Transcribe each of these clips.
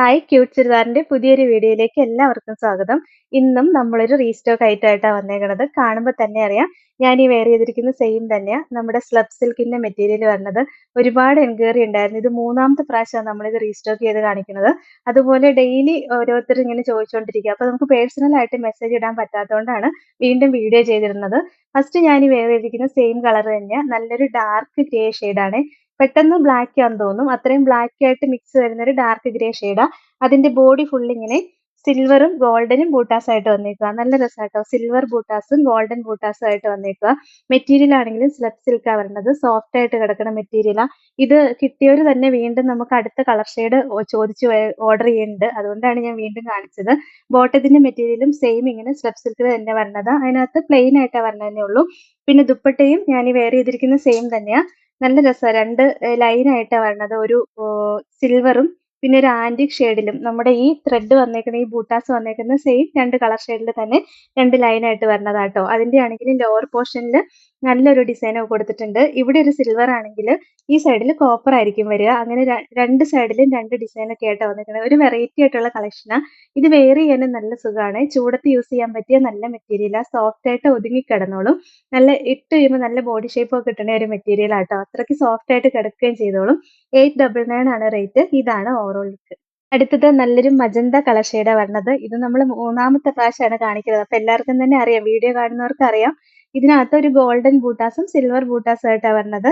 Hi cute ചുരിദാറിന്റെ പുതിയൊരു വീഡിയോയിലേക്ക് എല്ലാവർക്കും സ്വാഗതം. ഇന്നും നമ്മളൊരു റീസ്റ്റോക്ക് ആയിട്ടായിട്ടാണ് വന്നേക്കണത്. കാണുമ്പോൾ തന്നെ അറിയാം ഞാൻ ഈ വെയർ ചെയ്തിരിക്കുന്ന സെയിം തന്നെയാണ് നമ്മുടെ സ്ലബ് സിൽക്കിന്റെ മെറ്റീരിയൽ വരുന്നത് ഒരുപാട് എൻക്വയറി ഉണ്ടായിരുന്നു. ഇത് മൂന്നാമത്തെ പ്രാവശ്യമാണ് നമ്മളിത് റീസ്റ്റോക്ക് ചെയ്ത് കാണിക്കുന്നത്. അതുപോലെ ഡെയിലി ഓരോരുത്തർ ഇങ്ങനെ ചോദിച്ചുകൊണ്ടിരിക്കുക അപ്പോൾ നമുക്ക് പേഴ്സണലായിട്ട് മെസ്സേജ് ഇടാൻ പറ്റാത്തതുകൊണ്ടാണ് വീണ്ടും വീഡിയോ ചെയ്തിരുന്നത്. ഫസ്റ്റ് ഞാൻ ഈ വെയർ ചെയ്തിരിക്കുന്ന സെയിം കളർ തന്നെയാണ് നല്ലൊരു ഡാർക്ക് ഗ്രേ ഷെയ്ഡാണ് പെട്ടെന്ന് ബ്ലാക്ക് ആണെന്ന് തോന്നും. അത്രയും ബ്ലാക്ക് ആയിട്ട് മിക്സ് വരുന്ന ഒരു ഡാർക്ക് ഗ്രേ ഷെയ്ഡാ അതിന്റെ ബോഡി ഫുൾ ഇങ്ങനെ സിൽവറും ഗോൾഡനും ബൂട്ടാസ് ആയിട്ട് വന്നേക്കുക നല്ല രസമായിട്ടോ സിൽവർ ബൂട്ടാസും ഗോൾഡൻ ബൂട്ടാസും ആയിട്ട് വന്നേക്കുക മെറ്റീരിയൽ ആണെങ്കിലും സ്ലബ് സിൽക്കാ വരുന്നത് സോഫ്റ്റ് ആയിട്ട് കിടക്കുന്ന മെറ്റീരിയലാ ഇത് കിട്ടിയവർ തന്നെ വീണ്ടും നമുക്ക് അടുത്ത കളർ ഷെയ്ഡ് ചോദിച്ചു ഓർഡർ ചെയ്യുന്നുണ്ട്. അതുകൊണ്ടാണ് ഞാൻ വീണ്ടും കാണിച്ചത്. ബോട്ടത്തിന്റെ മെറ്റീരിയലും സെയിം ഇങ്ങനെ സ്ലബ് സിൽക്കിൽ തന്നെ വരണത്. അതിനകത്ത് പ്ലെയിൻ ആയിട്ടാണ് വരണതന്നെ ഉള്ളൂ. പിന്നെ ദുപ്പട്ടയും ഞാൻ ഈ വെയർ ചെയ്തിരിക്കുന്ന സെയിം തന്നെയാ. നല്ല രസമാണ് രണ്ട് ലൈൻ ആയിട്ടാണ് വരുന്നത് ഒരു സിൽവറും പിന്നെ ഒരു ആന്റിക് ഷെയ്ഡിലും നമ്മുടെ ഈ ത്രെഡ് വന്നേക്കുന്ന ഈ ബൂട്ടാസ് വന്നേക്കുന്ന സെയിം രണ്ട് കളർ ഷെയ്ഡിൽ തന്നെ രണ്ട് ലൈൻ ആയിട്ട് വരുന്നതാട്ടോ അതിന്റെ ആണെങ്കിൽ ലോവർ പോർഷനിൽ നല്ലൊരു ഡിസൈൻ കൊടുത്തിട്ടുണ്ട്. ഇവിടെ ഒരു സിൽവർ ആണെങ്കിൽ ഈ സൈഡിൽ കോപ്പർ ആയിരിക്കും വരിക. അങ്ങനെ രണ്ട് സൈഡിലും രണ്ട് ഡിസൈൻ ഒക്കെ ആയിട്ട് വന്നിരിക്കുന്നത്. ഒരു വെറൈറ്റി ആയിട്ടുള്ള കളക്ഷനാണ് ഇത് വെയർ ചെയ്യാനും നല്ല സുഖമാണ്. ചൂടത്ത് യൂസ് ചെയ്യാൻ പറ്റിയ നല്ല മെറ്റീരിയലാണ് സോഫ്റ്റ് ആയിട്ട് ഒതുങ്ങി കിടന്നോളും. നല്ല ഇട്ട് കഴിയുമ്പോൾ നല്ല ബോഡി ഷേപ്പ് ഒക്കെ കിട്ടുന്ന ഒരു മെറ്റീരിയൽ ആട്ടോ അത്രയ്ക്ക് സോഫ്റ്റ് ആയിട്ട് കിടക്കുകയും ചെയ്തോളും. എയ്റ്റ് ഡബിൾ നയൻ ആണ് റേറ്റ് ഇതാണ് ഓവറോൾ ലുക്ക് അടുത്തത് നല്ലൊരു മജന്ത കളർ വരുന്നത് ഇത് നമ്മൾ മൂന്നാമത്തെ പ്രാവശ്യമാണ് കാണിക്കുന്നത്. അപ്പൊ എല്ലാവർക്കും തന്നെ അറിയാം. വീഡിയോ കാണുന്നവർക്ക് അറിയാം. ഇതിനകത്ത് ഒരു ഗോൾഡൻ ബൂട്ടാസും സിൽവർ ബൂട്ടാസും ആയിട്ടാണ് വരുന്നത്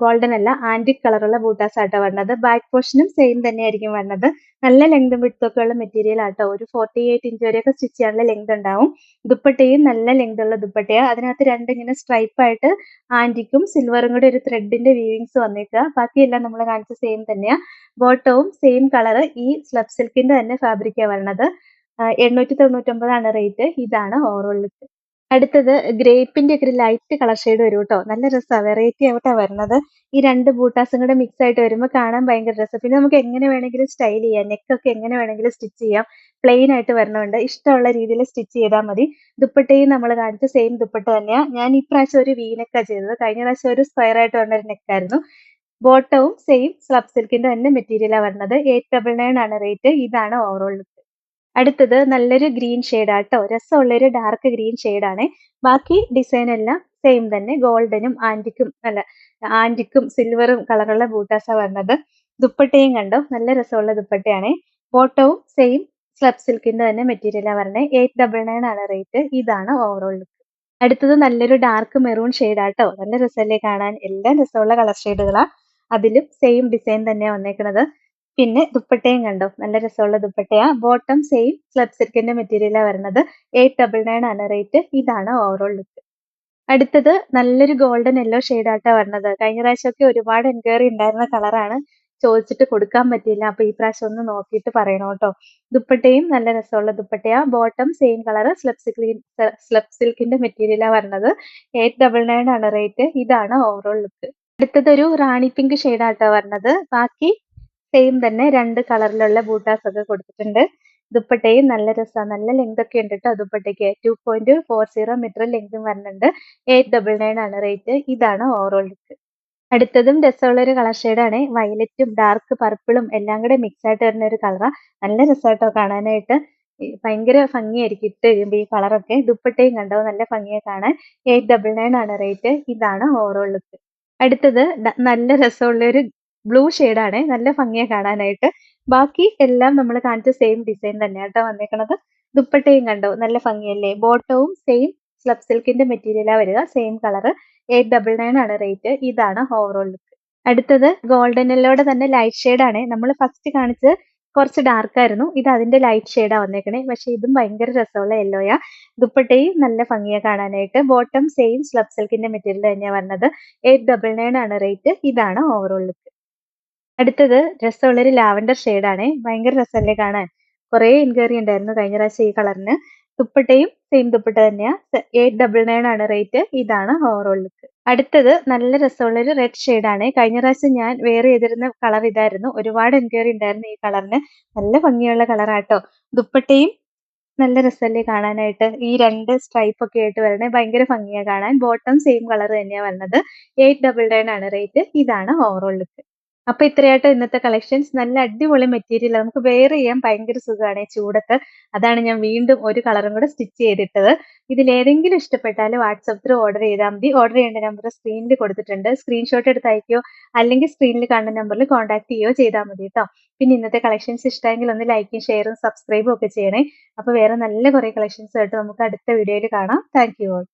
ഗോൾഡൻ അല്ല ആന്റിക് കളറുള്ള ബൂട്ടാസ് ആയിട്ടാണ് വരുന്നത് ബാക്ക് പോർഷനും സെയിം തന്നെയായിരിക്കും വരുന്നത് നല്ല ലെങ്തും വിടുത്തൊക്കെ ഉള്ള മെറ്റീരിയൽ ആട്ടോ. ഒരു ഫോർട്ടി എയ്റ്റ് ഇഞ്ച് വരെയൊക്കെ സ്റ്റിച്ച് ചെയ്യാനുള്ള ലെങ്ത് ഉണ്ടാവും. ദുപ്പട്ടയും നല്ല ലെങ്ത് ഉള്ള ദുപ്പട്ടയാണ് അതിനകത്ത് രണ്ട് ഇങ്ങനെ സ്ട്രൈപ്പ് ആയിട്ട് ആന്റിക്കും സിൽവറും കൂടെ ഒരു ത്രെഡിന്റെ വീവിങ്സ് വന്നേക്കുക ബാക്കിയെല്ലാം നമ്മൾ കാണിച്ച സെയിം തന്നെയാണ് ബോട്ടവും സെയിം കളർ ഈ സ്ലബ് സിൽക്കിന്റെ തന്നെ ഫാബ്രിക്കാണ് വരുന്നത് എണ്ണൂറ്റി തൊണ്ണൂറ്റൊമ്പതാണ് റേറ്റ് ഇതാണ് ഓവറോൾ ലുക്ക് അടുത്തത് ഗ്രേപ്പിന്റെ ഒക്കെ ഒരു ലൈറ്റ് കളർ ഷെയ്ഡ് വരും കേട്ടോ. നല്ല രസമാണ് വെറൈറ്റി ആയിട്ടാ വരുന്നത്. ഈ രണ്ട് ബൂട്ടാസും കൂടെ മിക്സ് ആയിട്ട് വരുമ്പോൾ കാണാൻ ഭയങ്കര രസം. പിന്നെ നമുക്ക് എങ്ങനെ വേണമെങ്കിലും സ്റ്റൈൽ ചെയ്യാം നെക്കൊക്കെ എങ്ങനെ വേണമെങ്കിലും സ്റ്റിച്ച് ചെയ്യാം പ്ലെയിൻ ആയിട്ട് വരണമുണ്ട് ഇഷ്ടമുള്ള രീതിയിൽ സ്റ്റിച്ച് ചെയ്താൽ മതി. ദുപ്പട്ടയും നമ്മൾ കാണിച്ച സെയിം ദുപ്പട്ട തന്നെയാണ് ഞാൻ ഈ പ്രാവശ്യം ഒരു വീനക്കാണ് ചെയ്തത്. കഴിഞ്ഞ പ്രാവശ്യം ഒരു സ്ക്വയർ ആയിട്ട് വന്ന ഒരു നെക്കായിരുന്നു ബോട്ടവും സെയിം സ്ലബ് സിൽക്കിന്റെ തന്നെ മെറ്റീരിയലാണ് വരുന്നത് എയ്റ്റ് ഡബിൾ നയൻ ആണ് റേറ്റ് ഇതാണ് ഓവറോൾ ലുക്ക് അടുത്തത് നല്ലൊരു ഗ്രീൻ ഷെയ്ഡാട്ടോ. രസമുള്ളൊരു ഡാർക്ക് ഗ്രീൻ ഷെയ്ഡാണ്. ബാക്കി ഡിസൈൻ എല്ലാം സെയിം തന്നെ. ഗോൾഡനും ആന്റിക്കും അല്ല ആന്റിക്കും സിൽവറും കളറുള്ള ബൂട്ടാസാണ് വരുന്നത് ദുപ്പട്ടയും കണ്ടോ? നല്ല രസമുള്ള ദുപ്പട്ടയാണ്. ബോട്ടവും സെയിം സ്ലബ് സിൽക്കിന്റെ തന്നെ മെറ്റീരിയലാണ് വരുന്നത് എയ്റ്റ് ഡബിൾ നയൻ ആണ് റേറ്റ് ഇതാണ് ഓവറോൾ ലുക്ക് അടുത്തത് നല്ലൊരു ഡാർക്ക് മെറൂൺ ഷെയ്ഡാട്ടോ. നല്ല രസമല്ലേ കാണാൻ? എല്ലാം രസമുള്ള കളർ ഷെയ്ഡുകളാണ് അതിലും സെയിം ഡിസൈൻ തന്നെയാണ് വന്നേക്കുന്നത് പിന്നെ ദുപ്പട്ടയും കണ്ടോ? നല്ല രസമുള്ള ദുപ്പട്ടയാ. ബോട്ടം സെയിം സ്ലബ് സിൽക്കിന്റെ മെറ്റീരിയലാണ് വരുന്നത്. എയ്റ്റ് ഡബിൾ നയൻ ആണ് റേറ്റ് ഇതാണ് ഓവറോൾ ലുക്ക് അടുത്തത് നല്ലൊരു ഗോൾഡൻ യെല്ലോ ഷെയ്ഡായിട്ടാ വരുന്നത്. കഴിഞ്ഞ പ്രാവശ്യമൊക്കെ ഒരുപാട് എൻക്വയറി ഉണ്ടായിരുന്ന കളറാണ് ചോദിച്ചിട്ട് കൊടുക്കാൻ പറ്റിയില്ല. അപ്പൊ ഈ പ്രാവശ്യം ഒന്ന് നോക്കിയിട്ട് പറയണം കേട്ടോ. ദുപ്പട്ടയും നല്ല രസമുള്ള ദുപ്പട്ടയാ. ബോട്ടം സെയിം കളർ സ്ലബ് സിൽക്കിൻ സ്ലബ് സിൽക്കിന്റെ മെറ്റീരിയലാണ് വരുന്നത്. എയ്റ്റ് ഡബിൾ നയൻ ആണ് റേറ്റ് ഇതാണ് ഓവറോൾ ലുക്ക് അടുത്തത് ഒരു റാണി പിങ്ക് ഷെയ്ഡായിട്ടാണ് വരുന്നത്. ബാക്കി സെയിം തന്നെ രണ്ട് കളറിലുള്ള ബൂട്ടാസ് ഒക്കെ കൊടുത്തിട്ടുണ്ട്. ദുപ്പട്ടയും നല്ല രസമാണ് നല്ല ലെങ്ത് ഒക്കെ ഉണ്ട് കേട്ടോ ദുപ്പട്ടയ്ക്ക്. Two point four zero metre ലെങ്തും വരുന്നുണ്ട്. എയ്റ്റ് ഡബിൾ നയൻ ആണ് റേറ്റ് ഇതാണ് ഓവറോൾ ലുക്ക് അടുത്തതും രസമുള്ള ഒരു കളർ ഷെയ്ഡാണ് വയലറ്റും ഡാർക്ക് പർപ്പിളും എല്ലാം കൂടെ മിക്സ് ആയിട്ട് വരുന്ന ഒരു കളറാ നല്ല രസമായിട്ടോ കാണാനായിട്ട്. ഭയങ്കര ഭംഗിയായിരിക്കും ഇട്ട് കഴിയുമ്പോൾ ഈ കളറൊക്കെ ദുപ്പട്ടയും കണ്ടോ? നല്ല ഭംഗിയെ കാണാൻ. എയ്റ്റ് ഡബിൾ നയൻ ആണ് റേറ്റ് ഇതാണ് ഓവറോൾ ലുക്ക് അടുത്തത് നല്ല രസമുള്ള ഒരു ബ്ലൂ ആണ് നല്ല ഭംഗിയാണ് കാണാനായിട്ട്. ബാക്കി എല്ലാം നമ്മൾ കാണിച്ച സെയിം ഡിസൈൻ തന്നെയാണ് കേട്ടോ വന്നേക്കണത്. ദുപ്പട്ടയും കണ്ടോ? നല്ല ഭംഗിയല്ലേ? ബോട്ടവും സെയിം സ്ലബ് സിൽക്കിന്റെ മെറ്റീരിയലാണ് വരിക. Same colour eight double nine ആണ് റേറ്റ് ഇതാണ് ഓവറോൾ ലുക്ക് അടുത്തത് ഗോൾഡൻ തന്നെ ലൈറ്റ് ആണ്. നമ്മൾ ഫസ്റ്റ് കാണിച്ചത് കുറച്ച് ഡാർക്ക് ആയിരുന്നു. ഇത് അതിന്റെ ലൈറ്റ് ഷെയ്ഡാ വന്നേക്കണേ. പക്ഷെ ഇതും ഭയങ്കര രസമുള്ള യെല്ലോയാ ദുപ്പട്ടയും നല്ല ഭംഗിയാ കാണാനായിട്ട്. ബോട്ടം സെയിം സ്ലബ് സിൽക്കിന്റെ മെറ്റീരിയൽ തന്നെയാണ് വന്നത്. എയ്റ്റ് ഡബിൾ നയൻ ആണ് റേറ്റ് ഇതാണ് ഓവറോൾ ലുക്ക് അടുത്തത് രസമുള്ള ഒരു ലാവൻഡർ ആണ് ഭയങ്കര രസമല്ലേ കാണാൻ? കുറേ എൻക്വയറി ഉണ്ടായിരുന്നു കഴിഞ്ഞ പ്രാവശ്യം ഈ കളറിന്. ദുപ്പട്ടയും സെയിം ദുപ്പട്ട തന്നെയാണ് എയ്റ്റ് ഡബിൾ നയൻ ആണ് റേറ്റ്. ഇതാണ് ഓവറോൾ ലുക്ക്. അടുത്തത് നല്ല രസമുള്ള ഒരു റെഡ് ആണ് കഴിഞ്ഞ പ്രാവശ്യം ഞാൻ വേറെ ചെയ്തിരുന്ന കളർ ഇതായിരുന്നു. ഒരുപാട് എൻക്വയറി ഉണ്ടായിരുന്നു ഈ കളറിന്. നല്ല ഭംഗിയുള്ള കളറാട്ടോ. ദുപ്പട്ടയും നല്ല രസമല്ലേ കാണാനായിട്ട്. ഈ രണ്ട് സ്ട്രൈപ്പ് ഒക്കെ ആയിട്ട് വരണേ ഭയങ്കര ഭംഗിയാണ് കാണാൻ. ബോട്ടം സെയിം കളർ തന്നെയാണ് വരുന്നത് എയ്റ്റ് ഡബിൾ നയൻ ആണ് റേറ്റ്. ഇതാണ് ഓവറോൾ ലുക്ക്. അപ്പൊ ഇത്രയായിട്ട് ഇന്നത്തെ കളക്ഷൻസ് നല്ല അടിപൊളി മെറ്റീരിയൽ നമുക്ക് വെയർ ചെയ്യാൻ ഭയങ്കര സുഖമാണ് ഈ ചൂടത്ത് അതാണ് ഞാൻ വീണ്ടും ഒരു കളറും കൂടെ സ്റ്റിച്ച് ചെയ്തിട്ടത്. ഇതിൽ ഏതെങ്കിലും ഇഷ്ടപ്പെട്ടാൽ വാട്സപ്പിൽ ഓർഡർ ചെയ്താൽ മതി. ഓർഡർ ചെയ്യേണ്ട നമ്പർ സ്ക്രീനിൽ കൊടുത്തിട്ടുണ്ട്. സ്ക്രീൻഷോട്ട് എടുത്ത് അയക്കുകയോ അല്ലെങ്കിൽ സ്ക്രീനിൽ കാണുന്ന നമ്പറിൽ കോൺടാക്ട് ചെയ്യുകയോ ചെയ്താൽ മതി കേട്ടോ പിന്നെ ഇന്നത്തെ കളക്ഷൻസ് ഇഷ്ടമെങ്കിൽ ഒന്ന് ലൈക്കും ഷെയറും സബ്സ്ക്രൈബും ഒക്കെ ചെയ്യണേ. അപ്പൊ വേറെ നല്ല കുറെ കളക്ഷൻസ് ആയിട്ട് നമുക്ക് അടുത്ത വീഡിയോയിൽ കാണാം. Thank you all